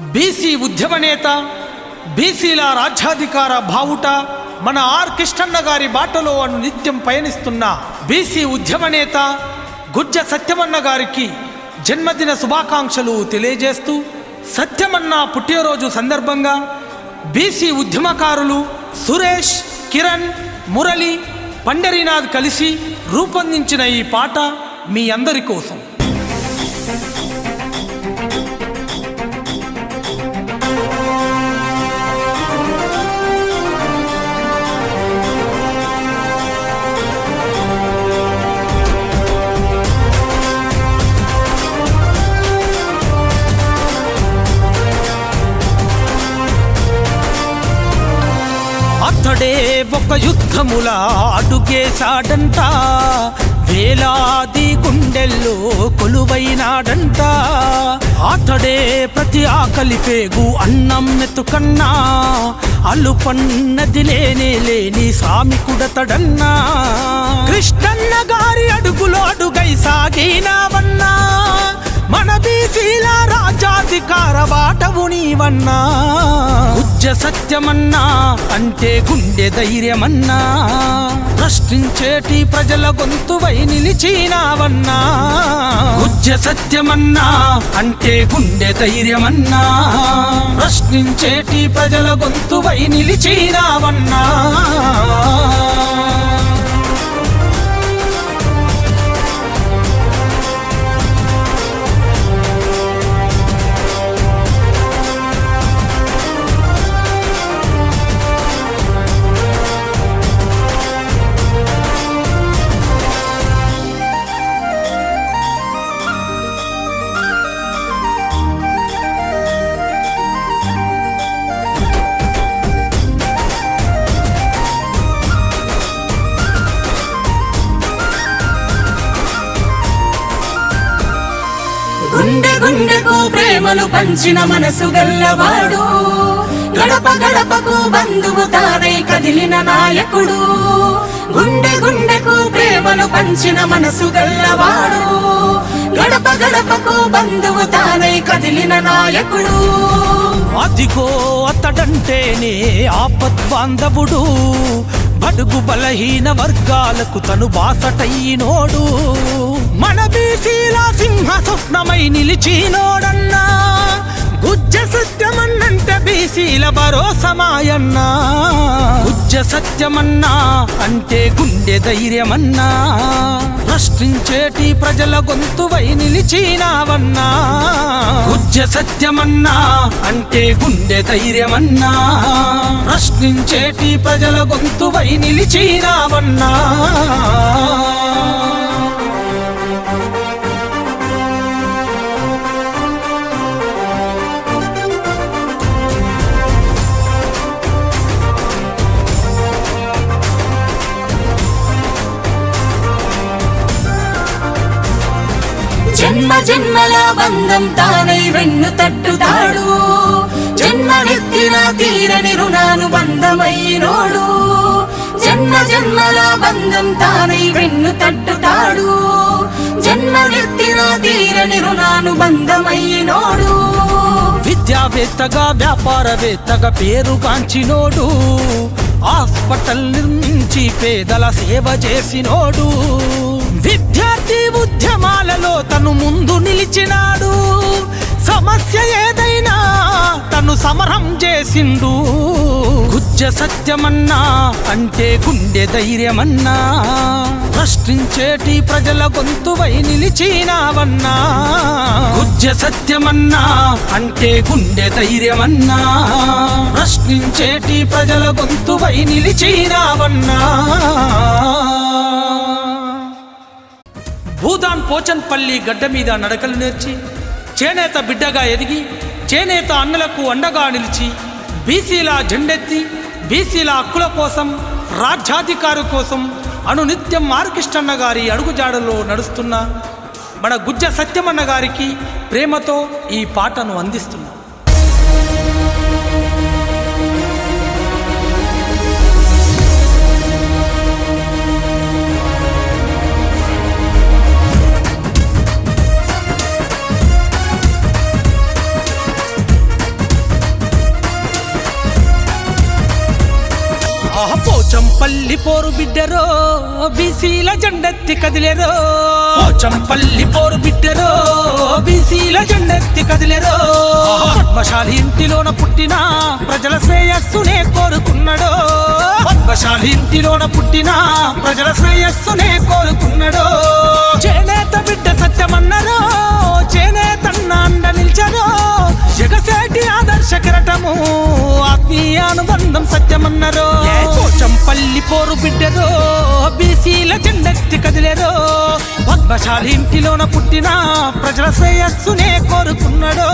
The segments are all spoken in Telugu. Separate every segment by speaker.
Speaker 1: బీసీ ఉద్యమ నేత బీసీల రాజ్యాధికార భావుట మన ఆర్ కృష్ణన్న గారి బాటలో అను నిత్యం పయనిస్తున్న బీసీ ఉద్యమ నేత గుజ్జ సత్యమన్న గారికి జన్మదిన శుభాకాంక్షలు తెలియజేస్తూ సత్యమన్న పుట్టినరోజు సందర్భంగా బీసీ ఉద్యమకారులు సురేష్ కిరణ్ మురళి పండరీనాథ్ కలిసి రూపొందించిన ఈ పాట మీ అందరి కోసం. అతడే ఒక యుద్ధముల అడుగేశాడంట. వేలాది గుండెల్లో కొలువైనాడంట. అతడే ప్రతి ఆకలి పేగు అన్నం మెతుకన్నా. అల్లుపన్నది లేనే లేని సామికుడతడన్నా కృష్ణన్న గారి అడుగులో అడుగై సాగినావన్నా. మన బీసీల రాజ్యాధికార బాటవు నీవన్నా. ఉజ్జ సత్యమన్నా అంటే గుండె ధైర్యమన్నా. ప్రశ్నించేటి ప్రజల గొంతువై నిలిచినావన్నా. ఉజ్జ సత్యమన్నా అంటే గుండె ధైర్యమన్నా. ప్రశ్నించేటి ప్రజల గొంతువై నిలిచినావన్నా.
Speaker 2: ప్రేమను పంచిన మనసు గల్లవాడు. గడప గడపకు బంధువు తానై కదిలిన నాయకుడు. గుండె గుండెకు ప్రేమను పంచిన మనసు గల్లవాడు. గడప గడపకు బంధువు తానై కదిలిన నాయకుడు.
Speaker 1: అదిగో అతడంటేనే ఆపద్ బాంధవుడు బలహీన వర్గాలకు తను బాసటయ్యినోడు. మన బీసీల సింహ స్వప్నమై నిలిచినోడన్నా. గుజ్జ సత్యమన్నంటే బీసీల భరోసమాయన్నా. గుజ్జ సత్యమన్నా అంటే గుండె ధైర్యమన్నా. ప్రశ్నించేటి ప్రజల గొంతువై నిలిచినావన్నా. గుజ్జ సత్యమన్నా అంటే గుండె ధైర్యమన్నా. ప్రశ్నించేటి ప్రజల గొంతువై నిలిచినావన్నా.
Speaker 2: జన్మ జన్మల బంధం తానై వెన్ను తట్టుతాడు జన్మనెత్తిన తీరని రుణాను బంధమైనోడు జన్మ జన్మల బంధం తానై వెన్ను తట్టుతాడు జన్మనెత్తిన తీరని రుణానుబంధమైనోడు
Speaker 1: విద్యావేత్తగా వ్యాపారవేత్తగా పేరు కాంచినోడు హాస్పిటల్ నిర్మించి పేదల సేవ చేసినోడు ప్రతి ఉద్యమాలలో తను ముందు నిలిచినాడు. సమస్య ఏదైనా తను సమరం చేసిండు. గుజ్జ సత్యమన్నా అంటే గుండె ధైర్యమన్నా. ప్రశ్నించేటి ప్రజల గొంతువై నిలిచినావన్నా. గుజ్జ సత్యమన్నా అంటే గుండె ధైర్యమన్నా. ప్రశ్నించేటి ప్రజల గొంతువై నిలిచినావన్నా. భూదాన్ పోచన్పల్లి గడ్డ మీద నడకలు నేర్చి చేనేత బిడ్డగా ఎదిగి చేనేత అన్నలకు అండగా నిలిచి బీసీల జెండెత్తి బీసీల హక్కుల కోసం రాజ్యాధికారు కోసం అనునిత్యం మార్కిష్టన్న గారి అడుగుజాడలో నడుస్తున్న మన గుజ్జ సత్యమన్న గారికి ప్రేమతో ఈ పాటను అందిస్తున్నా. పోచంపల్లి పోరు బిడ్డరో బీసీల జెండెత్తి కదిలేరో. పోచంపల్లి పోరు బిడ్డరో బీసీల జెండెత్తి కదిలేరో. పద్మశాలి ఇంటిలోన పుట్టిన ప్రజల శ్రేయస్సునే కోరుకున్నాడో. పద్మశాలి ఇంటిలోన పుట్టిన ప్రజల శ్రేయస్సునే కోరుకున్నాడో. చేనేత బిడ్డ సత్యమన్నరో చేనేతన్న అండ నిల్చరో. కిరటము ఆత్మీయ అనుబంధం సత్యమన్నరో. పోచంపల్లి పోరు బిడ్డరో బీసీల జెండెత్తి కదిలేరో. పద్మశాలి ఇంటిలోన పుట్టిన ప్రజల శ్రేయస్సునే కోరుకున్నాడో.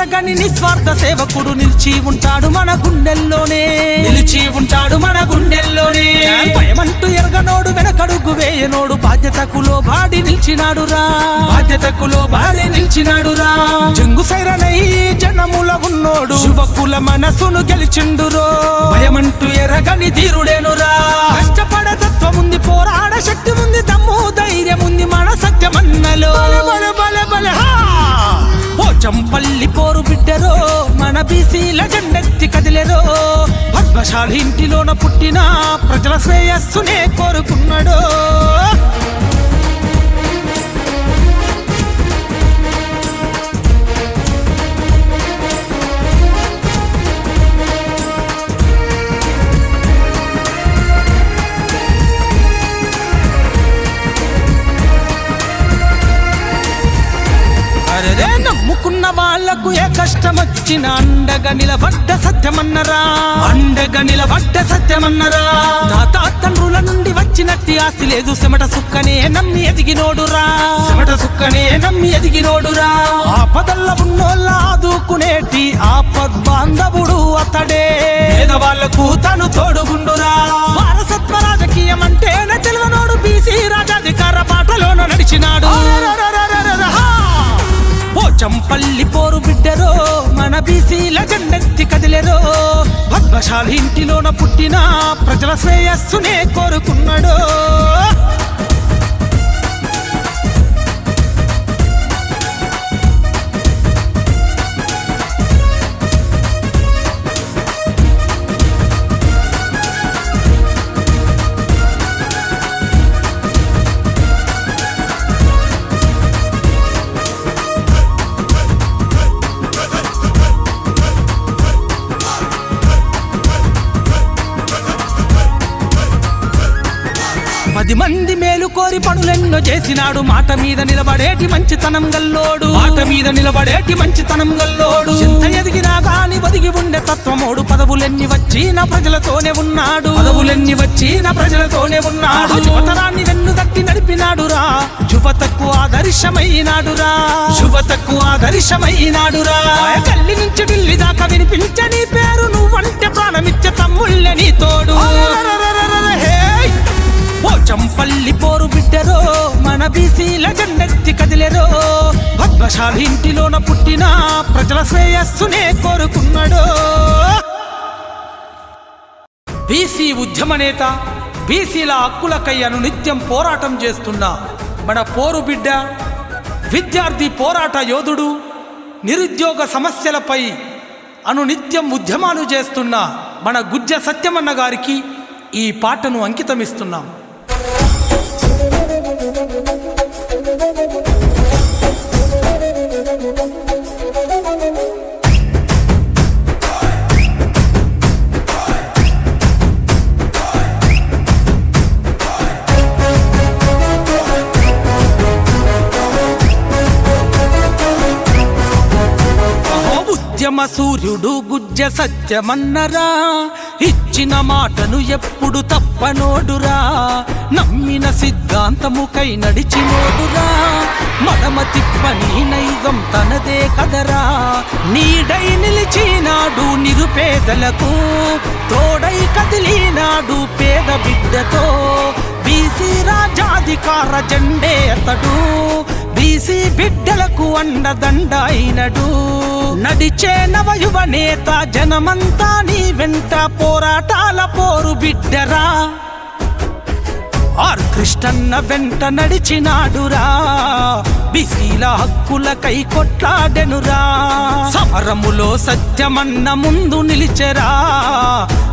Speaker 1: ఎర్రగని నిస్వార్థ సేవకుడు నిలిచి ఉంటాడు మన గుండెల్లోనే. నిలిచి ఉంటాడు మన గుండెల్లోనే. భయమంటూ ఎరగనోడు వెనకడుగు వేయనోడు బాధ్యతకు లోబాడి నిలిచినాడు రా బాధ్యతకు లోబాడి నిలిచినాడు రా జంగు సైరనై జనముల ఉన్నోడు యువకుల మనసును గెలిచిండురో. భయమంటూ ఎరగని ధీరుడేనురా. కష్టపడే తత్వం ఉంది పోరాడ శక్తి ఉంది దమ్ము ధైర్యం ఉంది మన సత్యమన్నలో చంపల్లి పోరు బిడ్డరో మన బీసీల జెండెత్తి కదిలేరో. పద్మశాలి ఇంటిలోన పుట్టిన ప్రజల శ్రేయస్సునే కోరుకున్నాడు. వచ్చిన అండగా నిలబడ్డ సత్యమన్నరా. అండగా నిలబడ్డ సత్యమన్నరా. తాత తండ్రుల నుండి వచ్చినట్టి ఆస్తి లేదు. సెమట సుక్కనే నమ్మి ఎదిగినోడురా. సెమట సుక్కనే నమ్మి ఎదిగినోడురా. ఆపదల్ల ఉన్నోళ్ళ ఆదుకునేటి ఆపద్ బాంధవుడు అతడే. పేదవాళ్ళకు తను తోడుగుండురా. వారసత్వ రాజకీయం అంటేనే తెలివనోడు బీసీ రాజాధికార పాటలోన నడిచినాడు. చంపల్లి పోరు బిడ్డరో మన బీసీల జెండెత్తి కదిలేరో. పద్మశాలి ఇంటిలోన పుట్టిన ప్రజల శ్రేయస్సునే కోరుకున్నాడు. పది మంది మేలు కోరి పనులెన్నో చేసినాడు. మాట మీద నిలబడేటి మంచితనం గల్లోడు. మాట మీద నిలబడేటి మంచితనం గల్లోడు. ఎంత ఎదిగినా గాని ఒదిగి ఉండే తత్వమోడు. పదవులెన్ని వచ్చి నా ప్రజలతోనే ఉన్నాడు. పదవులెన్ని వచ్చి నా ప్రజలతోనే ఉన్నాడు. యువతరాన్ని వెన్ను తట్టి నడిపినాడురా. యువతకు ఆదర్శమైనాడురా. యువతకు ఆదర్శమైనాడురా. కల్లి నుంచి ఢిల్లీ దాకా వినిపించే నీ పేరు నువ్వంటే ప్రాణమిచ్చే తమ్ముళ్ళే నీ తోడు! పోచంపల్లి పోరు బిడ్డరో మన బీసీల జండెత్తి కదిలేరో. పద్మశాలి ఇంటిలోన పుట్టిన ప్రజల శ్రేయస్సునే కోరుకున్నాడు. బీసీ ఉద్యమ నేత బీసీల హక్కులకై అనునిత్యం పోరాటం చేస్తున్న మన పోరు బిడ్డ విద్యార్థి పోరాట యోధుడు నిరుద్యోగ సమస్యలపై అనునిత్యం ఉద్యమాలు చేస్తున్న మన గుజ్జ సత్యమన్న గారికి ఈ పాటను అంకితమిస్తున్నాం. సూర్యుడు గుజ్జ సత్యమన్నరా. ఇచ్చిన మాటను ఎప్పుడు తప్పనోడురా. నమ్మిన సిద్ధాంతముకై నడిచినోడురా. మడమ తిప్పని నైజం తనదే కదరా. నీడై నిలిచినాడు నిరుపేదలకు. తోడై కదిలినాడు పేద బిడ్డతో. బీసీ రాజాధికార జెండే అతడు బీసీ బిడ్డలకు అండదండ అయినడు నడిచే నవయువ నేత జనమంతా నీ వెంట పోరాటాల పోరు బిడ్డరా. ఆర్ కృష్ణన్న వెంట నడిచినాడురా. బిసీల హక్కులకై కొట్లాడెనురా. సమరములో సత్యమన్న ముందు నిలిచెరా.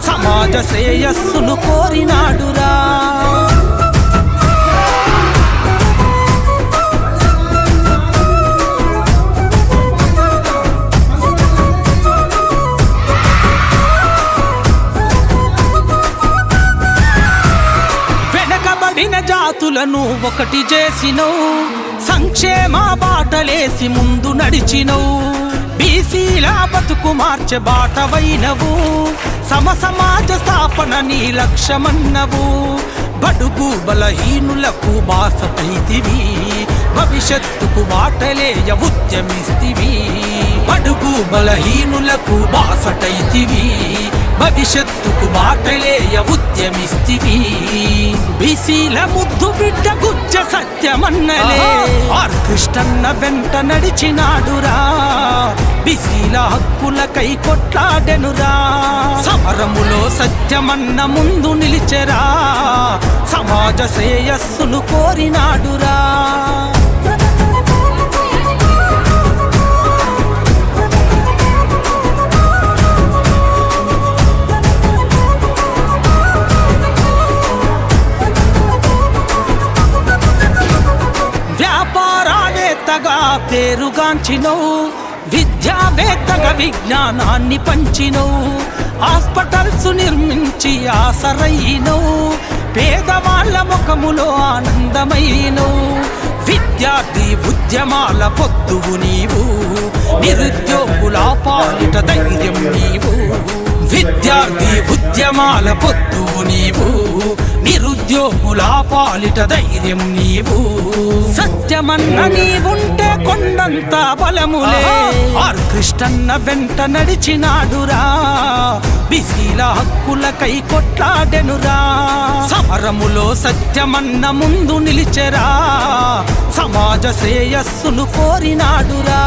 Speaker 1: సమాజ శ్రేయస్సును కోరినాడురా. మనసులను ఒకటి చేసినవు సంక్షేమ బాటలేసి ముందు నడిచినవు. బీసీల బతుకు మార్చే బాటవైనవు సమ సమాజ స్థాపన నీ లక్ష్యమన్నవు. బడుగు బలహీనులకు బాసపైతివి భవిష్యత్తుకు బాటలేయ ఉద్యమిస్తివి. బడుగు బలహీనులకు బాసటైతివి భవిష్యత్తుకు బాటలేయ ఉద్యమిస్తివి బీసీల ముద్దు బిడ్డ గుజ్జ సత్యమన్నలే. ఆర్ కృష్ణన్న వెంట నడిచినాడురా. బీసీల హక్కులకై కొట్లాడెనురా. సమరములో సత్యమన్న ముందు నిలిచెరా. సమాజ శ్రేయస్సును కోరినాడురా. పేరుగాంచినవు విద్యావేత్తగా విజ్ఞానాన్ని పంచినవు. హాస్పిటల్స్ నిర్మించి ఆసరైనవు. పేదవాళ్ళ ముఖములో ఆనందమైనవు. విద్యార్థి ఉద్యమాల పొద్దువు నీవు. నిరుద్యోగుల పాలిట ధైర్యం నీవు. విద్యార్థి ఉద్యమాల పొద్దువు నీవు నిరుద్యోగుల పాలిట ధైర్యం నీవు. సత్యమన్న నీవుంటే కొండంత బలములే. ఆర్ కృష్ణన్న వెంట నడిచినాడురా. బిసీల హక్కులకై కొట్లాడెనురా. సమరములో సత్యమన్న ముందు నిలిచెరా. సమాజ శ్రేయస్సును కోరినాడురా.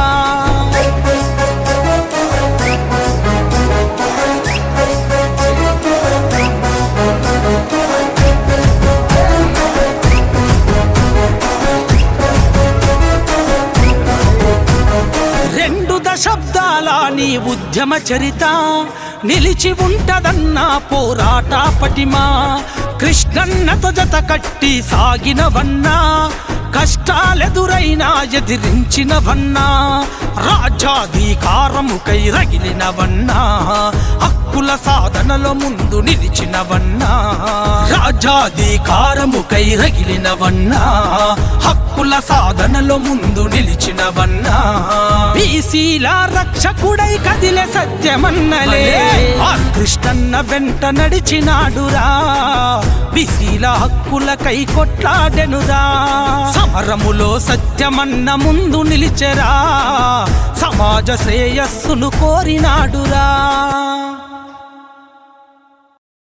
Speaker 1: దశాబ్దాల నీ ఉద్యమ చరిత. నిలిచి ఉంటదన్న పోరాట పటిమా. కృష్ణన్నతో జత కట్టి సాగినవన్నా. కష్టాలెదురైనా ఎదిరించినవన్నా. రాజ్యాధికారముకై రగిలినవన్నా. హక్కుల సాధనలో ముందు నిలిచినవన్నా రాజ్యాధికారముకై రగిలినవన్నా హక్కుల సాధనలో ముందు నిలిచినవన్నా. బీసీల రక్షకుడై కదిలే సత్యమన్నలే. ఆర్ కృష్ణన్న వెంట నడిచినాడురా. బీసీల హక్కులకై కొట్లాడెనురా. సమరములో సత్యమన్న ముందు నిలిచెరా. సమాజ శ్రేయస్సును కోరినాడురా.